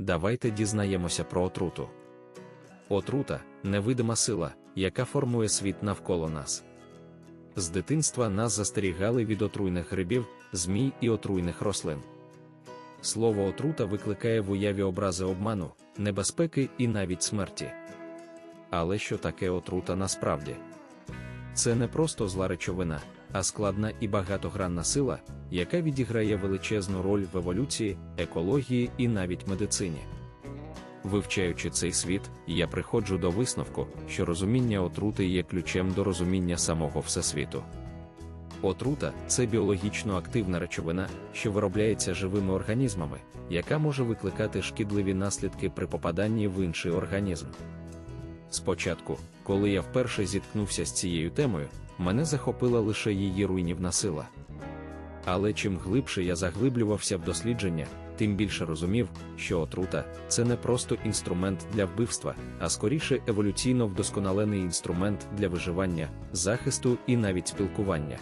давайте дізнаємося про отруту. Отрута невидима сила, яка формує світ навколо нас. З дитинства нас застерігали від отруйних грибів, змій і отруйних рослин. Слово отрута викликає в уяві образи обману, небезпеки і навіть смерті. Але що таке отрута насправді? Це не просто зла речовина, а складна і багатогранна сила, яка відіграє величезну роль в еволюції, екології і навіть медицині. Вивчаючи цей світ, я приходжу до висновку, що розуміння отрути є ключем до розуміння самого Всесвіту. Отрута це біологічно активна речовина, що виробляється живими організмами, яка може викликати шкідливі наслідки при попаданні в інший організм. Спочатку, коли я вперше зіткнувся з цією темою, мене захопила лише її руйнівна сила. Але чим глибше я заглиблювався в дослідження, тим більше розумів, що отрута це не просто інструмент для вбивства, а скоріше еволюційно вдосконалений інструмент для виживання, захисту і навіть спілкування.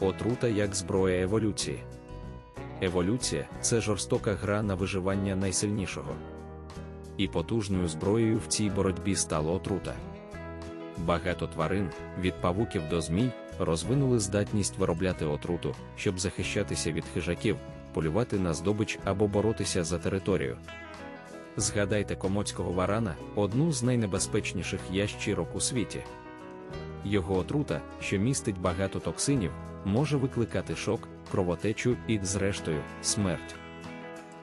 Отрута як зброя еволюції. Еволюція це жорстока гра на виживання найсильнішого. І потужною зброєю в цій боротьбі стала отрута. Багато тварин, від павуків до змій, розвинули здатність виробляти отруту, щоб захищатися від хижаків, полювати на здобич або боротися за територію. Згадайте комоцького варана, одну з найнебезпечніших ящірок у світі. Його отрута, що містить багато токсинів, може викликати шок, кровотечу і, зрештою, смерть.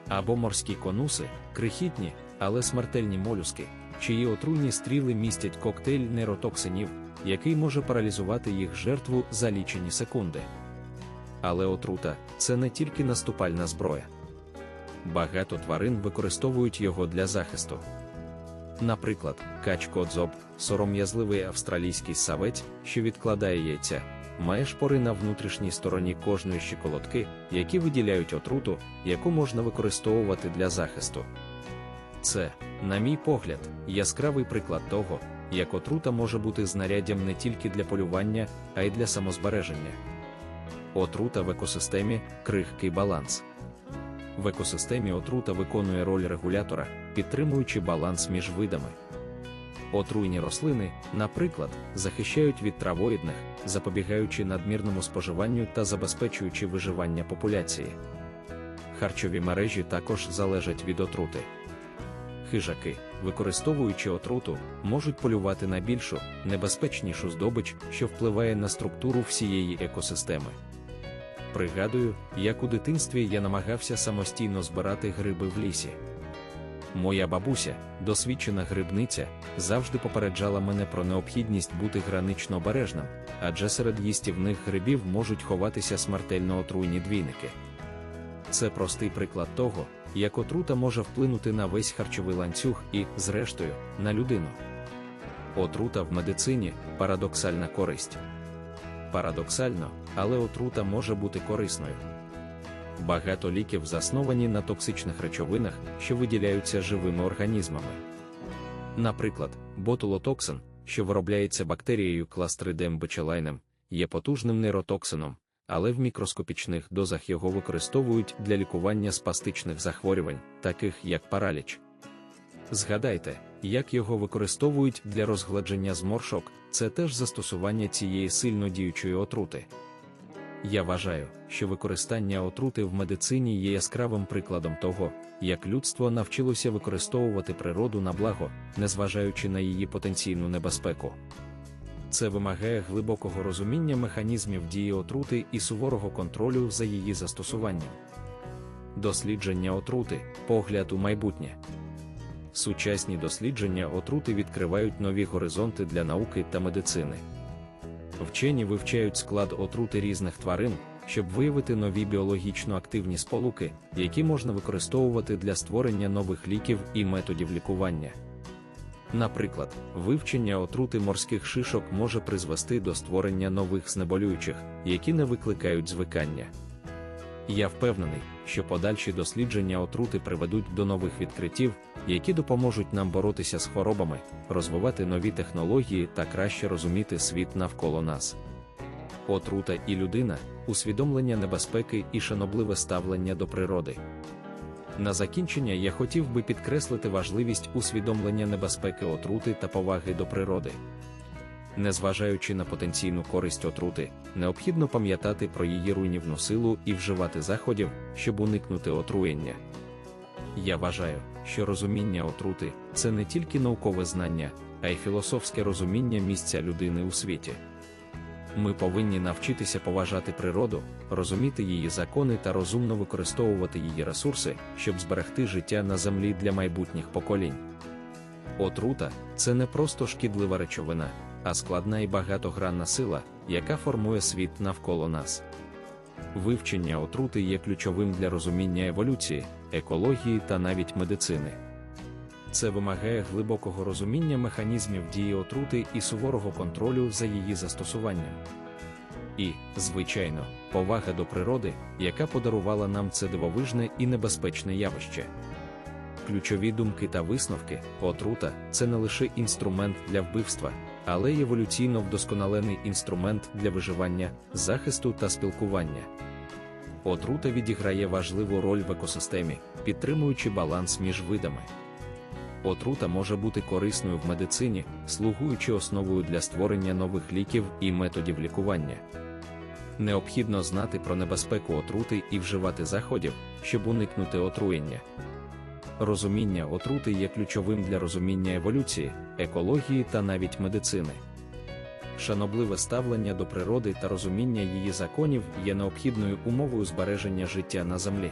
Або морські конуси, крихітні, але смертельні молюски, чиї отруйні стріли містять коктейль нейротоксинів, який може паралізувати їх жертву за лічені секунди. Але отрута це не тільки наступальна зброя. Багато тварин використовують його для захисту. Наприклад, качкодзоб, сором'язливий австралійський савець, що відкладає яйця, має шпори на внутрішній стороні кожної щиколотки, які виділяють отруту, яку можна використовувати для захисту. Це, на мій погляд, яскравий приклад того, як отрута може бути знаряддям не тільки для полювання, а й для самозбереження. Отрута в екосистемі крихкий баланс. В екосистемі отрута виконує роль регулятора, підтримуючи баланс між видами. Отруйні рослини, наприклад, захищають від травоїдних, запобігаючи надмірному споживанню та забезпечуючи виживання популяції. Харчові мережі також залежать від отрути. Хижаки, використовуючи отруту, можуть полювати на більшу, небезпечнішу здобич, що впливає на структуру всієї екосистеми. Пригадую, як у дитинстві я намагався самостійно збирати гриби в лісі. Моя бабуся, досвідчена грибниця, завжди попереджала мене про необхідність бути гранично обережним, адже серед їстівних грибів можуть ховатися смертельно отруйні двійники. Це простий приклад того, як отрута може вплинути на весь харчовий ланцюг і, зрештою, на людину. Отрута в медицині парадоксальна користь. Парадоксально, але отрута може бути корисною. Багато ліків засновані на токсичних речовинах, що виділяються живими організмами. Наприклад, ботулотоксин, що виробляється бактерією кластридем бичелайнем, є потужним нейротоксином, але в мікроскопічних дозах його використовують для лікування спастичних захворювань, таких як параліч. Згадайте, як його використовують для розгладження зморшок, це теж застосування цієї сильно діючої отрути. Я вважаю, що використання отрути в медицині є яскравим прикладом того, як людство навчилося використовувати природу на благо, незважаючи на її потенційну небезпеку. Це вимагає глибокого розуміння механізмів дії отрути і суворого контролю за її застосуванням. Дослідження отрути, погляд у майбутнє. Сучасні дослідження отрути відкривають нові горизонти для науки та медицини. Вчені вивчають склад отрути різних тварин, щоб виявити нові біологічно активні сполуки, які можна використовувати для створення нових ліків і методів лікування. Наприклад, вивчення отрути морських шишок може призвести до створення нових знеболюючих, які не викликають звикання. Я впевнений, що подальші дослідження отрути приведуть до нових відкриттів, які допоможуть нам боротися з хворобами, розвивати нові технології та краще розуміти світ навколо нас. Отрута і людина, усвідомлення небезпеки і шанобливе ставлення до природи. На закінчення я хотів би підкреслити важливість усвідомлення небезпеки отрути та поваги до природи. Незважаючи на потенційну користь отрути, необхідно пам'ятати про її руйнівну силу і вживати заходів, щоб уникнути отруєння. Я вважаю, що розуміння отрути це не тільки наукове знання, а й філософське розуміння місця людини у світі. Ми повинні навчитися поважати природу, розуміти її закони та розумно використовувати її ресурси, щоб зберегти життя на землі для майбутніх поколінь. Отрута це не просто шкідлива речовина, а складна і багатогранна сила, яка формує світ навколо нас. Вивчення отрути є ключовим для розуміння еволюції, екології та навіть медицини. Це вимагає глибокого розуміння механізмів дії отрути і суворого контролю за її застосуванням. І, звичайно, повага до природи, яка подарувала нам це дивовижне і небезпечне явище. Ключові думки та висновки, отрута це не лише інструмент для вбивства, але й еволюційно вдосконалений інструмент для виживання, захисту та спілкування. Отрута відіграє важливу роль в екосистемі, підтримуючи баланс між видами. Отрута може бути корисною в медицині, слугуючи основою для створення нових ліків і методів лікування. Необхідно знати про небезпеку отрути і вживати заходів, щоб уникнути отруєння. Розуміння отрути є ключовим для розуміння еволюції, екології та навіть медицини. Шанобливе ставлення до природи та розуміння її законів є необхідною умовою збереження життя на землі.